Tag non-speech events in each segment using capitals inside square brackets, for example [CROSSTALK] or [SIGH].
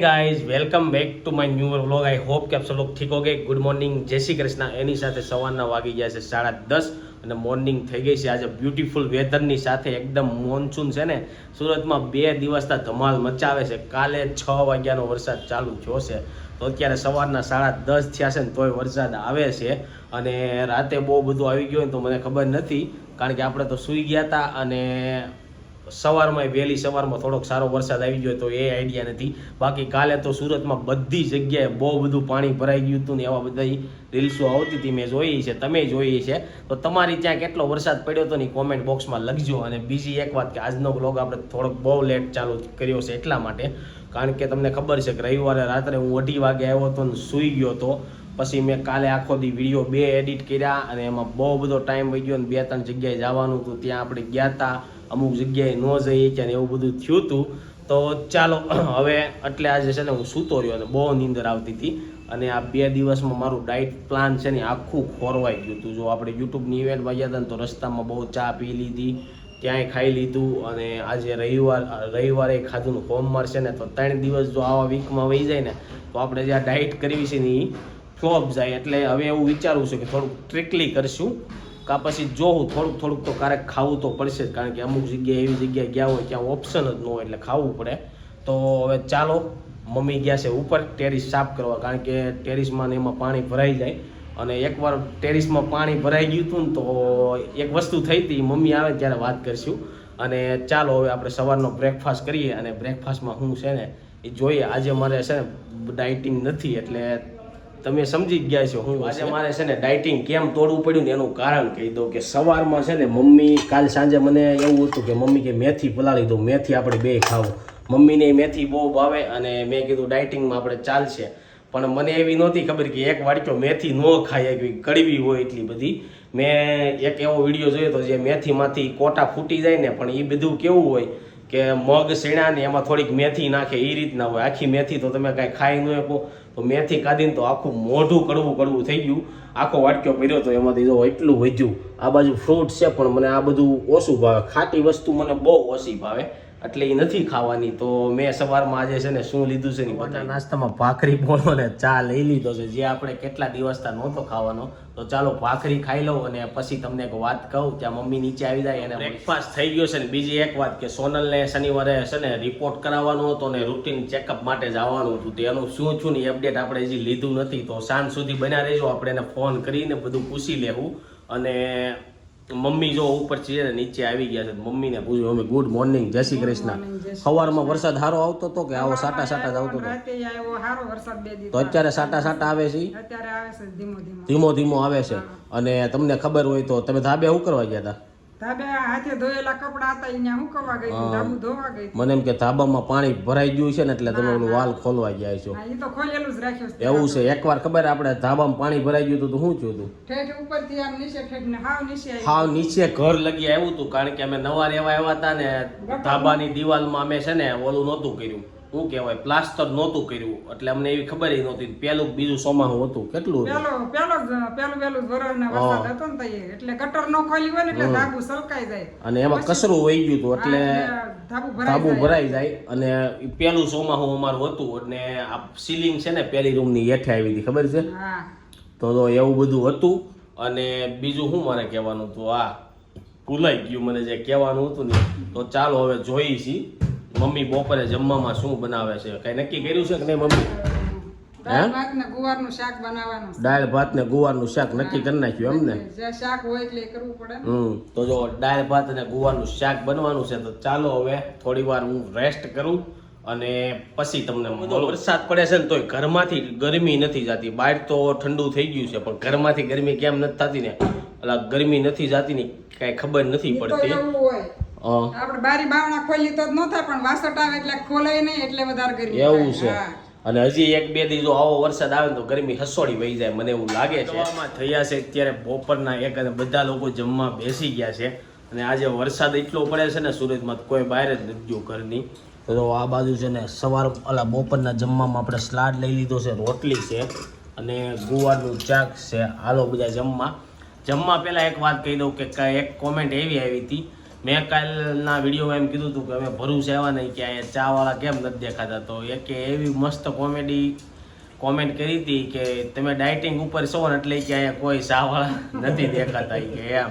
Guys welcome back to my new vlog I hope કે આપ સૌ લોગ ઠીક હોગે ગુડ મોર્નિંગ જય શ્રી કૃષ્ણ એની સાથે સવારના વાગી ગયા છે સાડા દસ અને મોર્નિંગ થઈ ગઈ છે. આજે બ્યુટીફુલ વેધરની સાથે એકદમ મોન્સૂન છે ને, સુરતમાં બે દિવસના ધમાલ મચાવે છે. કાલે છ વાગ્યાનો વરસાદ ચાલુ થયો છે. તો અત્યારે સવારના સાડા દસ થયા છે ને, તોય વરસાદ આવે છે. અને રાતે બહુ બધું આવી ગયું હોય તો મને ખબર નથી, કારણ કે આપણે તો સૂઈ ગયા હતા અને સવારમાં વહેલી સવારમાં થોડોક સારો વરસાદ આવી ગયો તો એ આઈડિયા નથી. બાકી કાલે તો સુરતમાં બધી જગ્યાએ બહુ બધું પાણી ભરાઈ ગયું હતું ને એવા બધા રીલ્સો આવતી હતી, મેં જોઈ છે, તમે જોઈ છે. તો તમારી ત્યાં કેટલો વરસાદ પડ્યો હતો ને કોમેન્ટ બોક્સમાં લખજો અને બીજી એક વાત કે આજનો બ્લોગ આપણે થોડોક બહુ લેટ ચાલુ કર્યો છે એટલા માટે. કારણ કે તમને ખબર છે કે રવિવારે રાત્રે હું અઢી વાગે આવ્યો હતો ને સૂઈ ગયો હતો. પછી મેં કાલે આખો દી વીડિયો બે એડિટ કર્યા અને એમાં બહુ બધો ટાઈમ વહી ગયો અને બે ત્રણ જગ્યાએ જવાનું હતું, ત્યાં આપણે ગયા હતા અમુક જગ્યાએ ન જઈએ કે એવું બધું થયું હતું. તો ચાલો, [CLEARS THROAT] હવે એટલે આજે છે ને હું સૂતો રહ્યો અને બહુ નીંદર આવતી હતી. અને આ બે દિવસમાં મારું ડાયટ પ્લાન છે ને આખું ખોરવાઈ ગયું હતું. જો આપણે યુટ્યુબની ઇવેન્ટમાં ગયા હતા ને તો રસ્તામાં બહુ ચા પી લીધી ત્યાંય ખાઈ લીધું અને આજે રવિવાર, રવિવારે ખાધું હોમવર્ક છે ને તો ત્રણ દિવસ જો આવા વીકમાં વહી જાય ને તો આપણે જે આ ડાયટ કરવી છે ને એ ફ્લોપ જાય. એટલે હવે એવું વિચારવું છે કે થોડુંક ટ્રિકલી કરશું. કાં પછી જોવું થોડુંક થોડુંક તો ક્યારેક ખાવું તો પડશે જ, કારણ કે અમુક જગ્યાએ એવી જગ્યાએ ગયા હોય ત્યાં ઓપ્શન જ ન હોય એટલે ખાવું પડે. તો હવે ચાલો, મમ્મી ગયા છે ઉપર ટેરિસ સાફ કરવા, કારણ કે ટેરિસમાં ને એમાં પાણી ભરાઈ જાય. અને એકવાર ટેરિસમાં પાણી ભરાઈ ગયું હતું ને તો એક વસ્તુ થઈ હતી, મમ્મી આવે ત્યારે વાત કરીશું. અને ચાલો હવે આપણે સવારનો બ્રેકફાસ્ટ કરીએ અને બ્રેકફાસ્ટમાં હું છે ને, એ જોઈએ, આજે મારે છે ને ડાયટિંગ નથી એટલે તમે સમજી ગયા છો હું આજે મારે છે ને ડાયટિંગ કેમ તોડવું પડ્યું ને એનું કારણ કહી દઉં કે સવારમાં છે ને મમ્મી કાલ સાંજે મને એવું હતું કે મમ્મી કે મેથી પલાળી દઉં મેથી આપણે બે ખાવું. મમ્મીને મેથી બહુ ભાવે અને મેં કીધું ડાયટિંગમાં આપણે ચાલશે. પણ મને એવી નહોતી ખબર કે એક વાટક્યો મેથી ન ખાય એવી કડવી હોય એટલી બધી. મેં એક એવો વીડિયો જોયો તો જે મેથીમાંથી કોટા ફૂટી જાય ને પણ એ બધું કેવું હોય કે મગ સીણા ને એમાં થોડીક મેથી નાખે એ રીતના હોય. આખી મેથી તો તમે કાંઈ ખાઈ ન શકો. તો મેથી કાઢીને તો આખું મોઢું કડવું કડવું થઈ ગયું. આખો વાટક્યો પહેર્યો તો એમાંથી જો એટલું વધ્યું. આ બાજુ ફ્રૂટ છે, પણ મને આ બધું ઓછું ભાવે. ખાટી વસ્તુ મને બહુ ઓછી ભાવે. એટલે એ નથી ખાવાની તો મેં સવારમાં આજે છે ને શું લીધું છે ને નાસ્તામાં ભાખરી બોલો ને ચા લઈ લીધો છે. જે આપણે કેટલા દિવસતા નહોતો ખાવાનો તો ચાલો ભાખરી ખાઈ લઉં અને પછી તમને એક વાત કહું ત્યાં મમ્મી નીચે આવી જાય અને બ્રેકફાસ્ટ થઈ ગયો છે ને બીજી એક વાત કે સોનલને શનિવારે છે ને રિપોર્ટ કરાવવાનો હતો ને રૂટીન ચેકઅપ માટે જવાનું હતું. તો એનું શું છું ને અપડેટ આપણે હજી લીધું નથી. તો સાંજ સુધી બન્યા રહેજો આપણે એને ફોન કરીને બધું પૂછી લેવું. અને મમ્મી જો ઉપર છે ને નીચે આવી ગયા છે મમ્મીને પૂછ્યું મમ્મી ગુડ મોર્નિંગ જય શ્રી કૃષ્ણ. સવારમાં વરસાદ સારો આવતો હતો કે આવો સાટા સાટા જ આવતો હતો? તો અત્યારે સાટા સાટા આવે છે? ધીમો ધીમો. આવે છે. અને તમને ખબર હોય તો તમે ધાબે શું કરવા ગયા હતા? મને એમ કે ધાબામાં પાણી ભરાઈ ગયું છે ને એટલે તમે ઓલું વાલ ખોલવા ગયા છો. એવું છે. એકવાર ખબર આપણે ધાબામાં પાણી ભરાઈ ગયું હતું તો શું થયું હતું? હાવ નીચે હાવ નીચે ઘર લગી આવ્યું હતું કારણ કે અમે નવા રહેવા આવ્યા હતા ને ધાબાની દિવાલમાં અમે છે ને ઓલું નહોતું કર્યું. શું કહેવાય પ્લાસ્ટર નહોતું કર્યું. એટલે અમને એવી ખબર ય નહોતી પેલું બીજું સોમાનું હતું. કેટલું પેલો જ પેલું પેલું જ વરસાદ હતો ને તઈએ. એટલે ગટર નો ખોલી હોય ને એટલે ધાબુ સલકાઈ જાય. અને એમાં કસરું વહી ગયું હતું એટલે ધાબુ ભરાઈ જાય. અને પેલું સોમાહું અમારું હતું એટલે આ સીલિંગ છે ને પેલી રૂમની હેઠે આવી હતી ખબર છે? તો તો એવું બધું હતું. અને બીજું શું મારે કહેવાનું હતું? આ ભૂલાઈ ગયું મને જે કહેવાનું હતું ને. તો ચાલો હવે જોઈ છીએ મમ્મી બપોરે જમવામાં શું બનાવે છે? કઈ નક્કી કર્યું છે કે નહીં મમ્મી? દાળ ભાત ને ગુવારનું શાક બનાવવાનું. છે. દાળ ભાત ને ગુવારનું શાક નક્કી કરી નાખ્યું એમ ને? જે શાક હોય એટલે કરવું પડે હમ તો જો દાળ ભાત અને ગુવારનું શાક બનવાનું છે તો ચાલો હવે થોડી વાર હું રેસ્ટ કરું અને પછી તમને વરસાદ પડે છે ને તોય ઘરમાંથી ગરમી નથી જતી. બહાર તો ઠંડુ થઈ ગયું છે પણ ઘરમાંથી ગરમી કેમ નથી થતી ને? એટલે ગરમી નથી જતી ને કાંઈ ખબર નથી પડતી. આપણે બારી બાવણા ખોલી તો જ ન થાય પણ વાસટ આવે એટલે ખોલાય નહીં એટલે વધારે ગરમી એવું છે. અને હજી એક બે દી જો આવો વરસાદ આવે તો ગરમી હસોડી વહી જાય મને એવું લાગે છે. થયા છે અત્યારે બપોરના એક અને બધા લોકો જમવા બેસી ગયા છે. અને આજે વરસાદ એટલો પડે છે ને સુરતમાં કોઈ બહાર જ નથી ગયું ઘરની. તો આ બાજુ છે ને સવાર ઓલા બપોરના જમવામાં આપણે સ્લાડ લઈ લીધો છે રોટલી છે અને ગુવારનું ચાક છે. હાલો બધા જમવા. જમવા પહેલાં એક વાત કહી દઉં કે ક- એક કોમેન્ટ એવી આવી હતી મેં કાલના વિડીયોમાં એમ કીધું હતું કે અમે ભરૂચ આવ્યા નહીં કે અહીંયા ચાવાળા કેમ નથી દેખાતા? તો એક એવી મસ્ત કોમેડી કોમેન્ટ કરી હતી કે તમે ડાયટિંગ ઉપર છો ને એટલે કે અહીંયા કોઈ ચાવાળા નથી દેખાતા કે એમ.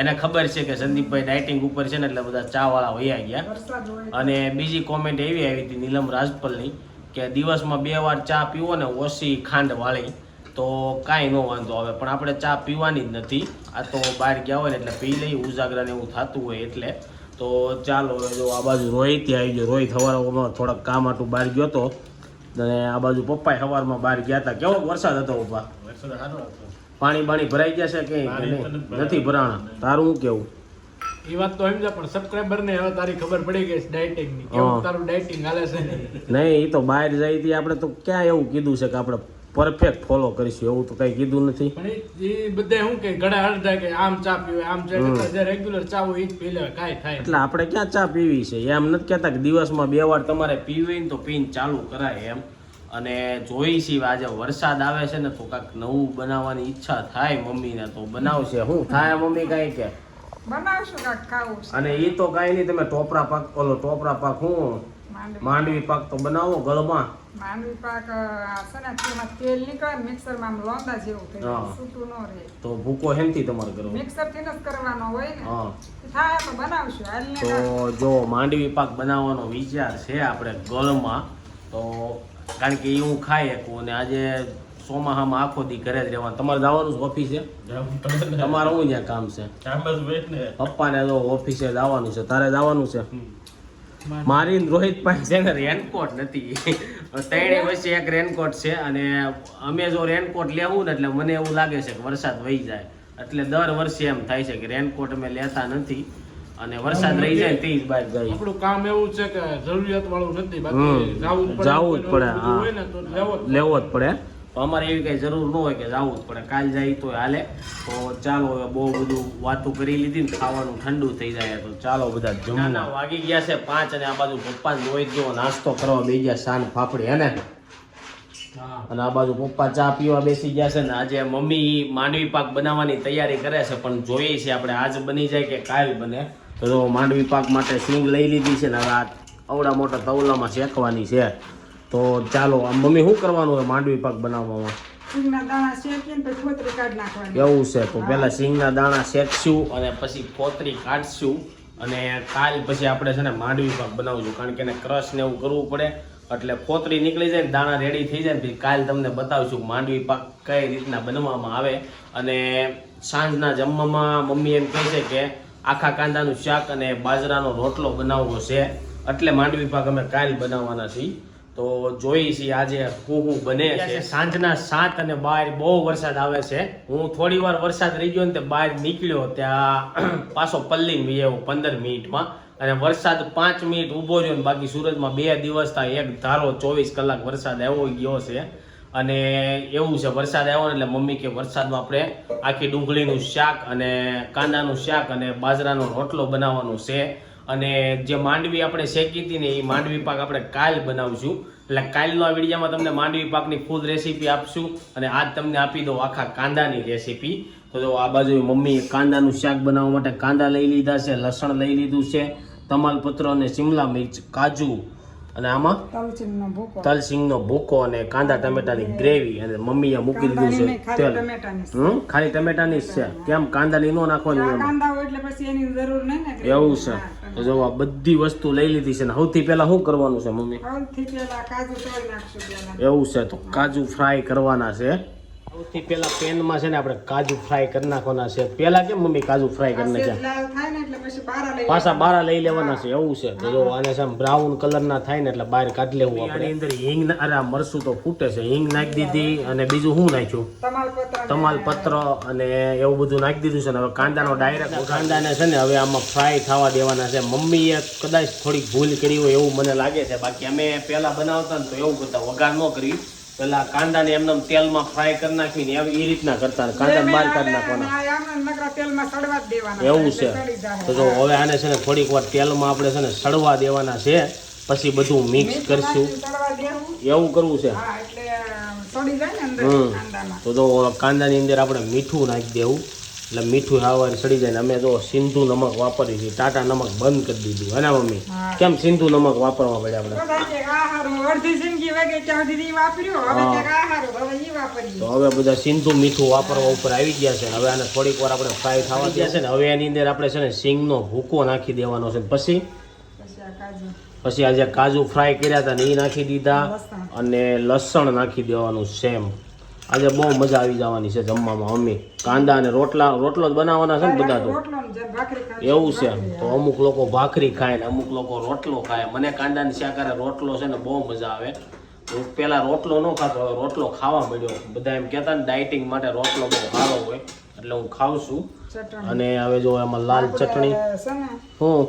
એને ખબર છે કે સંદીપભાઈ ડાયટિંગ ઉપર છે ને એટલે બધા ચાવાળા વયા ગયા. અને બીજી કોમેન્ટ એવી આવી હતી નીલમ રાજપલની કે દિવસમાં બે વાર ચા પીવો ને ઓછી ખાંડ વાળી. તો કાંઈ ન વાંધો આવે પણ આપણે ચા પીવાની જ નથી. આ તો બહાર ગયા હોય ને એટલે પી લઈ ઉજાગરાને એવું થતું હોય એટલે. તો ચાલો જો આ બાજુ રોહિત આવી ગયો. રોહિત સવારમાં થોડાક કામ આટું બહાર ગયો હતો અને આ બાજુ પપ્પા સવારમાં બહાર ગયા હતા કેવો વરસાદ હતો ઊભા પાણી બાણી ભરાઈ ગયા છે કે? નથી ભરાણા. તારું કેવું? એ વાત તો સમજા પણ સબસ્ક્રાઇબર ને હવે તારી ખબર પડી ગઈ ડાયટિંગની. કેવું તારું ડાયટિંગ હાલે છે? નહીં એ તો બહાર જાય આપણે તો ક્યાં એવું કીધું છે કે આપણે પરફેક્ટ ફોલો કરીશું એવું તો કઈ કીધું નથી. પણ એ બધે શું કે ઘડા અડધા કે આમ ચા પીવે આમ ચા જે રેગ્યુલર ચા હોય એ જ પી લેવાય કાંઈ થાય એટલે આપણે ક્યાં ચા પીવી છે? એમ નથી કહેતા કે દિવસમાં બે વાર તમારે પીવી ને તો પીને ચાલુ કરાય એમ. અને જોઈ છીએ આજે વરસાદ આવે છે ને તો કાંઈક નવું બનાવવાની ઈચ્છા થાય મમ્મીને તો બનાવશે. શું થાય મમ્મી કાંઈ કે? બનાવશું કાંઈક ખાવું અને એ તો કાંઈ નહીં તમે ટોપરા પાક ઓલો ટોપરા પાક શું? માંડવી. માંડવી પાક તો બનાવો ગળમાં. માંડવી પાક છે ને તેમાં તેલ નીકળે મિક્સરમાં લોંદા જેવું થઈ છૂટું ન રહે. તો ભૂકો હેમથી તમારે કરવો? મિક્સરથી જ કરવાનો હોય ને થાય તો બનાવશું તો જો માંડવી પાક બનાવવાનો વિચાર છે આપણે ગળમાં તો કારણ કે એ હું ખાઈ શકું અને આજે ચોમાહામાં આખો દી ઘરે જ રહેવાનું. તમારે જવાનું છે? ઓફિસે તમારે શું ત્યાં કામ છે? પપ્પાને તો ઓફિસે જવાનું છે તારે જવાનું છે? મારી રોહિત પાસે છે ને રેનકોટ નથી. ત્રણે વચ્ચે એક રેનકોટ છે અને અમે જો રેનકોટ લેવું ને એટલે મને એવું લાગે છે કે વરસાદ વહી જાય. એટલે દર વર્ષે એમ થાય છે કે રેનકોટ અમે લેતા નથી અને વરસાદ રહી જાય તે જ બહાર જાય. આપણું કામ એવું છે કે જરૂરિયાત વાળું નથી. બાકી જાવું જ પડે. લેવો જ પડે. તો અમારે એવી કાંઈ જરૂર ન હોય કે જવું જ પડે. કાલ જાય તો હાલે. તો ચાલો હવે બહુ બધું વાતું કરી લીધી ને ખાવાનું ઠંડુ થઈ જાય તો ચાલો બધા જમવા. વાગી ગયા છે પાંચ અને આ બાજુ પપ્પા જોઈ ગયો નાસ્તો કરવા બે ગયા શાન ફાફડી હે ને? અને આ બાજુ પપ્પા ચા પીવા બેસી ગયા છે ને આજે મમ્મી માંડવી પાક બનાવવાની તૈયારી કરે છે પણ જોઈએ છે આપણે આજ બની જાય કે કાલ બને. તો માંડવી પાક માટે સિંગ લઈ લીધી છે ને હવે આ અવડા મોટા તવલામાં શેકવાની છે. તો ચાલો આ મમ્મી શું કરવાનું હોય માંડવી પાક બનાવવામાં? એવું છે તો પહેલા સિંગના દાણા શેકશું અને પછી ફોતરી કાઢશું. અને કાલ પછી આપણે છે ને માંડવી પાક બનાવશું કારણ કે એને ક્રશ ને એવું કરવું પડે. એટલે ફોતરી નીકળી જાય ને દાણા રેડી થઈ જાય ને પછી કાલ તમને બતાવશું માંડવી પાક કઈ રીતના બનવામાં આવે. અને સાંજના જમવામાં મમ્મી એમ કહે છે કે આખા કાંદાનું શાક અને બાજરાનો રોટલો બનાવવો છે. એટલે માંડવી પાક અમે કાલ બનાવવાના છીએ. તો જોઈ છીએ આજે હું હું બને છે. સાંજના સાત અને બાર બહુ વરસાદ આવે છે. હું થોડી વાર વરસાદ રહી ગયો ને તે બહાર નીકળ્યો ત્યાં પાછો પલ્લી આવ્યો પંદર મિનિટમાં. અને વરસાદ પાંચ મિનિટ ઊભો રહ્યો ને બાકી સુરતમાં બે દિવસ થાય એક ધારો ચોવીસ કલાક વરસાદ આવ્યો ગયો છે. અને એવું છે વરસાદ આવ્યો એટલે મમ્મી કે વરસાદમાં આપણે આખી ડુંગળીનું શાક અને કાંદાનું શાક અને બાજરાનો રોટલો બનાવવાનો છે. અને જે માંડવી આપણે શેકી હતી ને એ માંડવી પાક આપણે કાલ બનાવશું. એટલે કાલનો આ વિડીયામાં તમને માંડવી પાકની ફૂલ રેસીપી આપશું અને આજ તમને આપી દો આખા કાંદાની રેસીપી તો જો આ બાજુ મમ્મી કાંદાનું શાક બનાવવા માટે કાંદા લઈ લીધા છે લસણ લઈ લીધું છે તમાલપત્ર અને શિમલા મિર્ચ કાજુ અને આમાં તલસિંગનો ભૂકો. અને કાંદા ટમેટાની ગ્રેવી અને મમ્મીએ મૂકી દીધું છે ખાલી તેલ. ટમેટાની હમ? ખાલી ટમેટાની જ છે. કેમ? નાખવાની કાંદા હોય એટલે પછી એની જરૂર નહીં ને એવું છે. તો જો આ બધી વસ્તુ લઈ લીધી છે ને સૌથી પહેલા શું કરવાનું છે મમ્મી? એવું છે તો કાજુ ફ્રાય કરવાના છે. સૌથી પહેલા પેનમાં છે ને આપણે કાજુ ફ્રાય કરી નાખવાના છે. પહેલા કેમ મમ્મી કાજુ ફ્રાય કરી નાખ્યા? પછી બારા લઈ લેવાના. છે એવું છે. જો આને છે બ્રાઉન કલર ના થાય ને એટલે બહાર કાઢી લેવું આપણે. અંદર હિંગ અરે આ મરચું તો ફૂટે છે. હિંગ નાખી દીધી અને બીજું શું નાખ્યું? તમાલપત્ર અને એવું બધું નાખી દીધું છે ને. હવે કાંદાનો ડાયરેક્ટ કાંદાને છે ને હવે આમાં ફ્રાય થવા દેવાના છે. મમ્મીએ કદાચ થોડીક ભૂલ કરી હોય એવું મને લાગે છે. બાકી અમે પહેલા બનાવતા ને તો એવું કરતા. વઘાર ન કરી. પેલા કાંદાને એમને તેલમાં ફ્રાય કરી નાખીને એ રીતના કરતા કાંદા બહાર કાઢી નાખવાના. એવું છે. તો જો હવે આને છે ને થોડીક વાર તેલમાં આપણે છે ને સડવા દેવાના છે પછી બધું મિક્સ કરશું. એવું કરવું છે. તો જો કાંદાની અંદર આપણે મીઠું નાખી દેવું. એટલે મીઠું હાવાર સડી જાય ને અમે તો સિંધુ નમક વાપરી છે ટાટા નમક બંધ કરી દીધું. હે ને મમ્મી? કેમ સિંધુ નમક વાપરવા પડે આપણે? તો હવે બધા સિંધુ મીઠું વાપરવા ઉપર આવી ગયા છે હવે આને થોડીક વાર આપણે ફ્રાય થવા દે છે ને હવે એની અંદર આપણે છે ને સિંગનો ભૂકો નાખી દેવાનો છે. પછી? પછી આ કાજુ. પછી આજે કાજુ ફ્રાય કર્યા હતા ને એ નાખી દીધા અને લસણ નાખી દેવાનું સેમ. આજે બહુ મજા આવી જવાની છે જમવામાં મમ્મી કાંદા અને રોટલા રોટલો જ બનાવવાના છે ને બધા તો. એવું છે. તો અમુક લોકો ભાખરી ખાય ને અમુક લોકો રોટલો ખાય. મને કાંદાની શાકારે રોટલો છે ને બહુ મજા આવે. હું પેલા રોટલો ન ખાતો હવે રોટલો ખાવા મળ્યો. બધા એમ કહેતા ને ડાયટિંગ માટે રોટલો બહુ સારો હોય એટલે હું ખાઉં છું. અને હવે જો એમાં લાલ ચટણી. હું.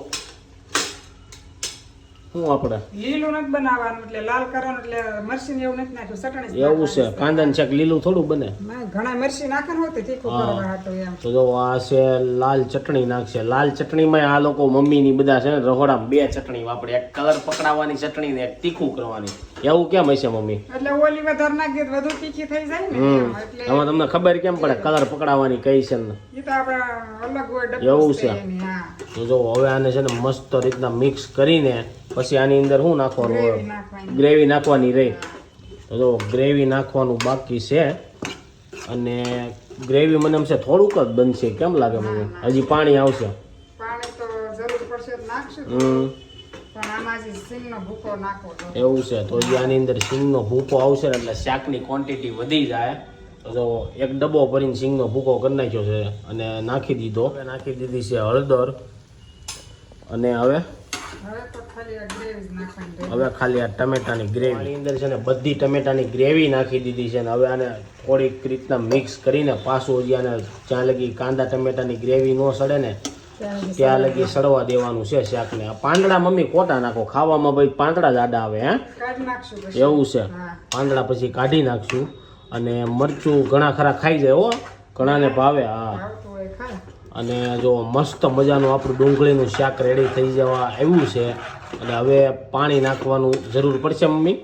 શું આપણે લીલું નથી બનાવવાનું એટલે લાલ કરવાનું એટલે મરચી ને એવું નથી નાખ્યું ચટણી એવું છે. કાંદા શાક લીલું થોડું બને? ઘણા મરચી નાખવાનું ને હોય તીખું કરવા હાટું એમ. તો જો આ છે લાલ ચટણી નાખશે. લાલ ચટણીમાં આ લોકો મમ્મીની બધા છે ને રહોડામાં બે ચટણી વાપરે. એક કલર પકડાવવાની ચટણી ને એક તીખું કરવાની. એવું કેમ હશે મમ્મી? એટલે ઓલી વધારે નાખી વધુ તીખી થઈ જાય ને એટલે આમાં તમને ખબર કેમ પડે? કલર પકડાવવાની કઈ છે ને એ તો આપણે અલગ હોય એવું છે જો હવે આને છે ને મસ્ત રીતના મિક્સ કરીને પછી આની અંદર શું નાખવાનું ગ્રેવી હોય નાખવાની. ગ્રેવી નાખવાની રહી તો જો ગ્રેવી નાખવાનું બાકી છે. અને ગ્રેવી મને એમ છે થોડુંક જ બનશે. કેમ લાગે મને? હજી પાણી આવશે. પાણી તો જરૂર પડશે નાખશું. એવું છે તો જે આની અંદર સિંગનો ભૂકો આવશે ને એટલે શાકની ક્વોન્ટિટી વધી જાય. તો એક ડબ્બો ભરીને સિંગનો ભૂકો કરી નાખ્યો છે અને નાખી દીધો. હવે નાખી દીધી છે હળદર. અને હવે? હવે ખાલી આ ટમેટાની ગ્રેવી અંદર છે ને બધી ટમેટાની ગ્રેવી નાખી દીધી છે ને હવે આને થોડીક રીતના મિક્સ કરીને પાછું હજી આને જ્યાં લગી કાંદા ટમેટાની ગ્રેવી ન સડે ને ત્યાં લગી સડવા દેવાનું. છે શાકને. પાંદડા મમ્મી કોટા નાખો. ખાવામાં ભાઈ પાંદડા જ આડા આવે હે? એવું છે. પાંદડા પછી કાઢી નાખશું અને મરચું ઘણા ખરા ખાઈ જાય હો. ઘણાને ભાવે હા. અને જો મસ્ત મજાનું આપણું ડુંગળીનું શાક રેડી થઈ જવા આવ્યું છે. અને હવે પાણી નાખવાનું જરૂર પડશે મમ્મી?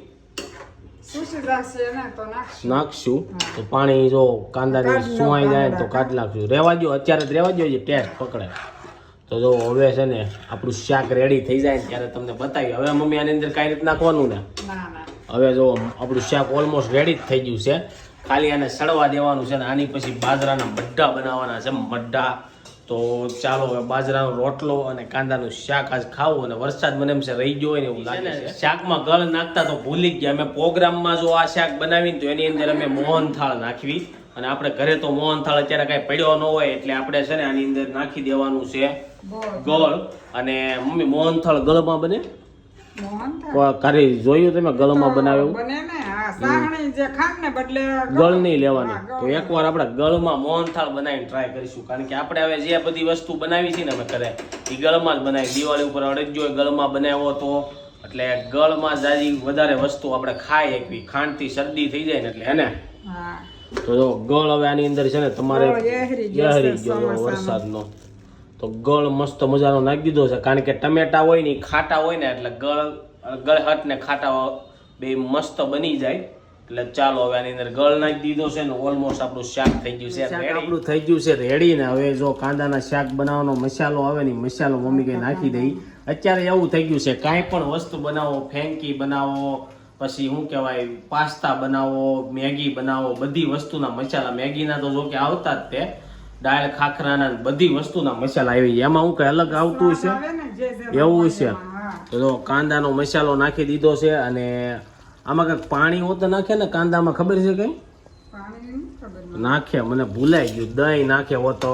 નાખશું. તો પાણી જો કાંદાની સુવાઈ જાય તો કાઢ નાખશું. રહેવા દો અત્યારે જ રહેવા દો જે ટેસ્ટ પકડે. તો જો હવે છે ને આપણું શાક રેડી થઈ જાય ને ત્યારે તમને બતાવી હવે મમ્મી આની અંદર કઈ રીત નાખવાનું ને? ના ના. હવે જો આપણું શાક ઓલમોસ્ટ રેડી જ થઈ ગયું છે. ખાલી આને સડવા દેવાનું છે ને આની પછી બાજરાના મઢા બનાવવાના છે મઢા. તો ચાલો હવે બાજરાનો રોટલો અને કાંદાનું શાક આજ ખાવું અને વરસાદ મને એમ છે રહી ગયો હોય ને એવું લાગે છે. શાકમાં ગળ નાખતા તો ભૂલી ગયા. અમે પ્રોગ્રામમાં જો આ શાક બનાવીને તો એની અંદર અમે મોહનથાળ નાખવી. અને આપણે ઘરે તો મોહનથાળ અત્યારે કાંઈ પડ્યો ન હોય એટલે આપણે છે ને આની અંદર નાખી દેવાનું છે. ગોળ. અને મમ્મી મોહનથાળ ગળમાં બને? મોહન જોયું તમે ગળમાં બનાવ્યું? ને. ને ગળ. નહીં લેવાની. તો. એકવાર આપણે ગળમાં મોહનથાળ બનાવીને ટ્રાય કરીશું. કારણ કે આપણે હવે જે બધી વસ્તુ બનાવી છે ને અમે ઘરે એ ગળમાં જ બનાવી. દિવાળી ઉપર અડજો ગળમાં બનાવ્યો તો એટલે ગળમાં જાજી વધારે વસ્તુ આપણે ખાઈ એકવી ખાંડથી શરદી થઈ જાય ને એટલે હે ને? તો ગળ હવે આની અંદર છે ને તમારે વરસાદ. વરસાદનો. તો ગળ મસ્ત મજાનો નાખી દીધો છે. કારણ કે ટમેટા હોય ને ખાટા હોય ને એટલે ગળ ગળહટ ને ખાટા બે મસ્ત બની જાય. એટલે ચાલો હવે આની અંદર ગળ નાખી દીધો છે ને ઓલમોસ્ટ આપણું શાક થઈ ગયું છે. આપણું થઈ ગયું છે રેડી ને હવે જો કાંદાના શાક બનાવવાનો મસાલો આવે ને મસાલો મમ્મી કઈ નાખી દઈ અત્યારે એવું થઈ ગયું છે કાંઈ પણ વસ્તુ બનાવો ફેંકી બનાવો પછી શું કહેવાય પાસ્તા બનાવો મેગી બનાવો બધી વસ્તુના મસાલા. મેગીના તો જો કે આવતા જ તે. દાળ ખાખરાના બધી વસ્તુના મસાલા આવી એમાં હું કઈ અલગ આવતું છે એવું છે તો કાંદાનો મસાલો નાખી દીધો છે અને આમાં કંઈક પાણી હોત નાખે ને? કાંદામાં ખબર છે કઈ. નાખે મને ભૂલાઈ ગયું. દહીં નાખે હો તો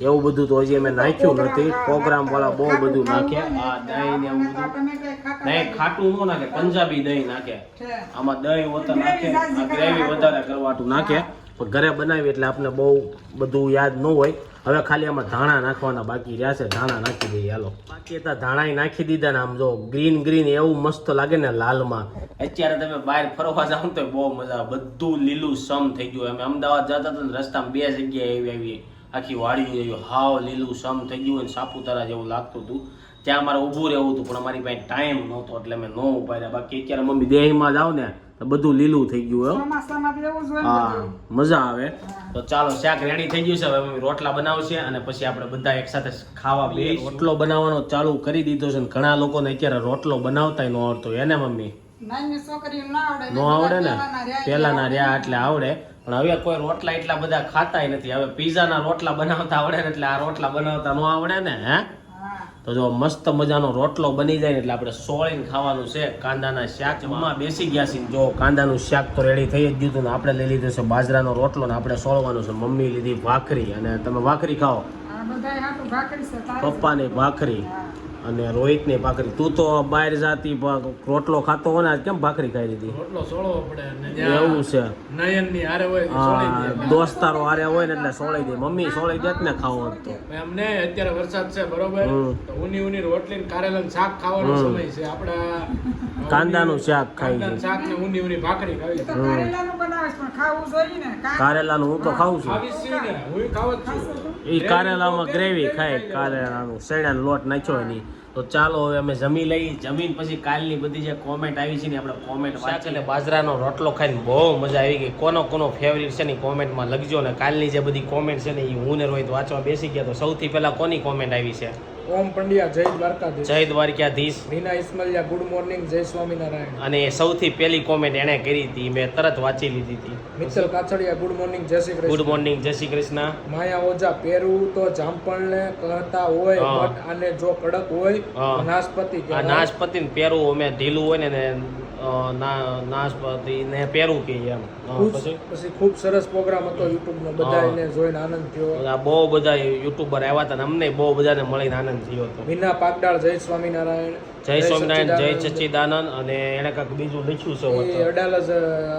એવું બધું તો હજી અમે નાખ્યું નથી. પ્રોગ્રામ વાળા બહુ બધું નાખે. આ દહીં ને એવું બધું. દહીં ખાટું ન નાખે પંજાબી દહીં નાખે. આમાં દહીં હોતા નાખે. ગ્રેવી વધારે કરવાટું નાખે. પણ ઘરે બનાવી એટલે આપણે બહુ બધું યાદ ન હોય. હવે ખાલી આમાં ધાણા નાખવાના બાકી રહ્યા છે. ધાણા નાખી દઈએ. હાલો. બાકી તો ધાણા નાખી દીધા ને આમ જો ગ્રીન ગ્રીન એવું મસ્ત લાગે ને લાલમાં. અત્યારે તમે બહાર ફરવા જાઓ તો બહુ મજા બધું લીલું સમ થઈ ગયું. અમે અમદાવાદ જતા હતા ને રસ્તામાં બે જગ્યાએ એવી આવી આખી વાડી રહ્યું હાવ લીલું સમ થઈ ગયું અને સાપુતારા જેવું લાગતું હતું. ત્યાં અમારે ઊભું રહેવું હતું, પણ અમારી પાસે ટાઈમ નહોતો એટલે મેં ન ઊભા રહ્યા. બાકી અત્યારે મમ્મી દેહીમાં જાવ ને. બધું લીલું થઈ ગયું હો મજા આવે. તો ચાલો શાક રેડી થઈ ગયું છે. હવે મમ્મી રોટલા બનાવશે અને પછી આપણે બધા એકસાથે ખાવા બે રોટલો બનાવવાનો ચાલુ કરી દીધો છે ને ઘણા લોકોને અત્યારે રોટલો બનાવતા ન આવડતો. એને મમ્મી? નો આવડે. ને પહેલાના રહ્યા એટલે આવડે. પણ હવે કોઈ રોટલા એટલા બધા ખાતાય નથી. હવે પીઝાના રોટલા બનાવતા આવડે ને એટલે આ રોટલા બનાવતા ન આવડે ને હા? તો જો મસ્ત મજાનો રોટલો બની જાય ને એટલે આપણે સોળીને ખાવાનું છે કાંદાના શાક. જમવા બેસી ગયા છીએ જો કાંદાનું શાક તો રેડી થઈ જ ગયું હતું ને આપણે લઈ લીધું છે બાજરાનો રોટલો ને આપણે સોળવાનું છે. મમ્મી લીધી ભાખરી અને તમે ભાખરી ખાઓ. આ બધાય ભાખરી પપ્પાની ભાખરી. અને રોહિતની ભાખરી. તું તો બહાર જાતી રોટલો ખાતો હોય ને આજ કેમ ભાખરી ખાઈ લીધી? રોટલો સોળવો પડે એવું છે. નયનની હારે હોય દોસ્તારો હારે હોય ને એટલે સોળી દે. મમ્મી સોળી દે ને ખાવો હોત તો. અમને અત્યારે વરસાદ છે બરોબર? ઉની ઊની રોટલી ને કારેલાનું શાક ખાવાનો સમય છે. આપણે [LAUGHS] કાંદાનું શાક ખાઈ કાંદાનું શાક ને ઉની ઊની ભાખરી ખાવી કારેલાનું બનાવે પણ ખાવું જોઈએ ને. કારેલાનું હું તો ખાઉં છું. ખાવી જ ને હું ખાવ જ છું. એ કારેલામાં ગ્રેવી ખાય, કારેલાનું શેણાનો લોટ નાખ્યો એની તો ચાલો હવે અમે જમી લઈ જમીન પછી કાલની બધી જે કોમેન્ટ આવી છે ને આપણે કોમેન્ટ વાંચી એટલે બાજરાનો રોટલો ખાઈને બહુ મજા આવી ગઈ. કોનો કોનો ફેવરિટ છે ને કોમેન્ટમાં લખજો ને. કાલની જે બધી કોમેન્ટ છે ને એ હું ને રોહિત વાંચવા બેસી ગયા. તો સૌથી પહેલાં કોની કોમેન્ટ આવી છે? ઓમ પંડ્યા જય દ્વારકાધીશ. જય દ્વારકાધીશ. રીના ઇસ્માઇલિયા ગુડ મોર્નિંગ જય સ્વામિનારાયણ. અને સૌથી પહેલી કોમેન્ટ એણે કરી હતી મેં તરત વાંચી લીધી હતી. મિત્તલ કાછડિયા ગુડ મોર્નિંગ જય શ્રી ગુડ મોર્નિંગ જય શ્રી કૃષ્ણ. માયા ઓજા પહેરવું તો જામપણને કહેતા હોય. બટ આને જો કડક હોય નાશપતિ આ નાશપતિ ને પહેરવું અમે ઢીલું હોય ને ને અ, ને પહેરવું કે એમ. પછી? પછી ખૂબ સરસ પ્રોગ્રામ હતો યુટ્યુબ નો બધા એને જોઈને આનંદ થયો. બહુ બધા યુટ્યુબર આવ્યા હતા અમને બહુ બધાને મળીને આનંદ થયો હતો. મીના પાકડાળ જય સ્વામિનારાયણ જય સ્વામિનારાયણ જય સચ્ચિદાનંદ. અને એને કાંઈક બીજું લખ્યું છે. અડાલજ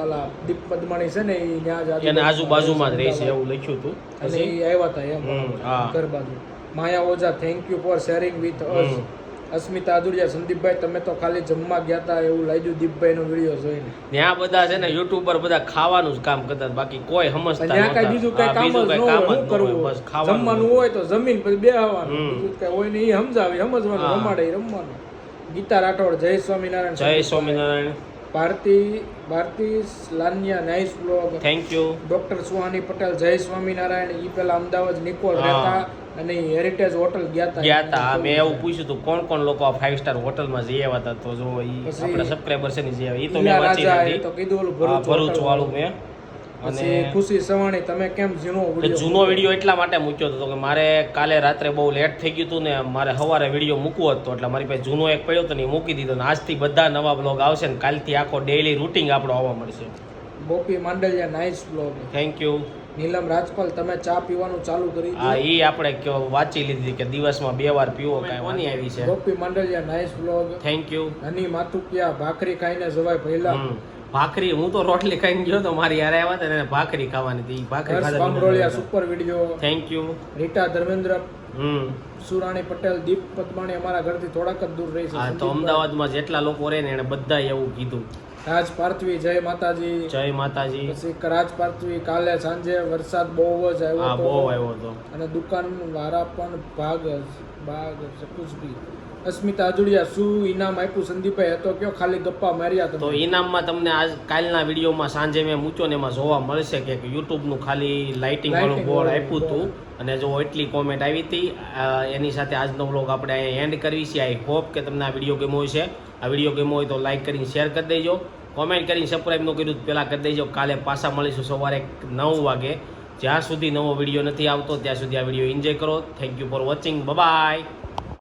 આલા દીપ પદ્માણી છે ને એ ન્યા જ એને આજુબાજુમાં જ રહે છે એવું લખ્યું હતું. અને એ આવ્યા હતા એમ. હા. ઘર બાજુ. Maya Ojha thank you for sharing with us. Asmita Aduriya સંદીપભાઈ તમે તો ખાલી જમવા ગયા હતા એવું લાગ્યું દીપભાઈ નો વીડિયો જોઈને. ત્યાં બધા છે ને યુટ્યુબર બધા ખાવાનું જ કામ કરતા બાકી કોઈ સમજતા ત્યાં કઈ બીજું કઈ કામ જ ન હોય શું કરવું બસ જમવાનું હોય. તો જમીન પછી બેહવાનું. બીજું કઈ હોય ને એ સમજાવે સમજવાનું. રમાડે રમવાનું. ગીતા રાઠોડ જય સ્વામિનારાયણ. જય Swaminarayan. Bharati Bharati Lanya nice blog. Thank you doctor Suhani Patel જય સ્વામિનારાયણ. ઈ પેલા અમદાવાદ નિકોલ. રહેતા. અને હેરિટેજ હોટલ ગયા હતા ગયા હતા મેં એવું પૂછ્યું હતું કોણ કોણ લોકો આ ફાઈવ સ્ટાર હોટલમાં જઈ આવ્યા હતા તો જો એ આપણા સબસ્ક્રાઇબર છે ને જે ઈ તો મેં વાંચી નથી તો કીધું ઓલું ભરૂચ ભરૂચ વાળું મેં. પછી અને ખુશી સવાણી તમે કેમ જૂનો જૂનો વીડિયો એટલા માટે મૂક્યો હતો કે મારે કાલે રાત્રે બહુ લેટ થઈ ગયું હતું ને મારે સવારે વીડિયો મૂકવો હતો એટલે મારી પાસે જૂનો એક પડ્યો હતો ને એ મૂકી દીધો ને આજથી બધા નવા બ્લોગ આવશે ને કાલથી આખો ડેઈલી રૂટિંગ આપણો આવવા મળશે. Gopi Mandaliya nice blog thank you Neelam Rajpal તમે ચા પીવાનું ચાલુ કરી હા એ આપણે કયો વાંચી લીધી કે દિવસમાં બે વાર પીવો કાંઈ કોની આવી છે? Gopi Mandaliya nice blog thank you Honey Matukiya ભાખરી ખાઈને જવાય પહેલા. ભાખરી હું તો રોટલી ખાઈને ગયો તો મારી યાર આવ્યા હતા ને ભાખરી ખાવાની હતી. ભાખરી ખાધા super video thank you Rita Dharmendra હમ. સુરાણી પટેલ દીપ પદમાણી અમારા ઘરથી થોડાક જ દૂર રહી છે. તો. અમદાવાદમાં જેટલા લોકો રહે ને એને બધા એવું કીધું. રાજ પાર્થવી જય માતાજી. જય માતાજી. પછી રાજ પાર્થવી કાલે સાંજે વરસાદ બહુ જ આવ્યો આવ્યો બહુ આવ્યો હતો. અને દુકાન વાળા પણ ભાગ ભાગ સકુજબી અસ્મિતા અજુડિયા શું ઇનામ આપ્યું? સંદીપભાઈ હતો કયો? ખાલી ગપ્પા માર્યા તો ઈનામમાં ઇનામમાં તમને આજ કાલના વિડીયોમાં સાંજે મેં મૂક્યો ને એમાં જોવા મળશે કે યુટ્યુબનું ખાલી લાઇટિંગ વાળું બોર્ડ આપ્યું હતું. અને જો એટલી કોમેન્ટ આવી હતી એની સાથે આજનો બ્લોગ આપણે અહીંયા એન્ડ કરવી છે આઈ હોપ કે તમને આ વીડિયો ગમ્યો હશે. આ વીડિયો ગમ્યો હોય તો લાઇક કરીને શેર કરી દેજો. કોમેન્ટ કરીને સબસ્ક્રાઈબ ન કર્યું પહેલાં કરી દેજો. કાલે પાછા મળીશું સવારે નવ વાગે. જ્યાં સુધી નવો વીડિયો નથી આવતો, ત્યાં સુધી આ વીડિયો એન્જોય કરો. Thank you for watching bye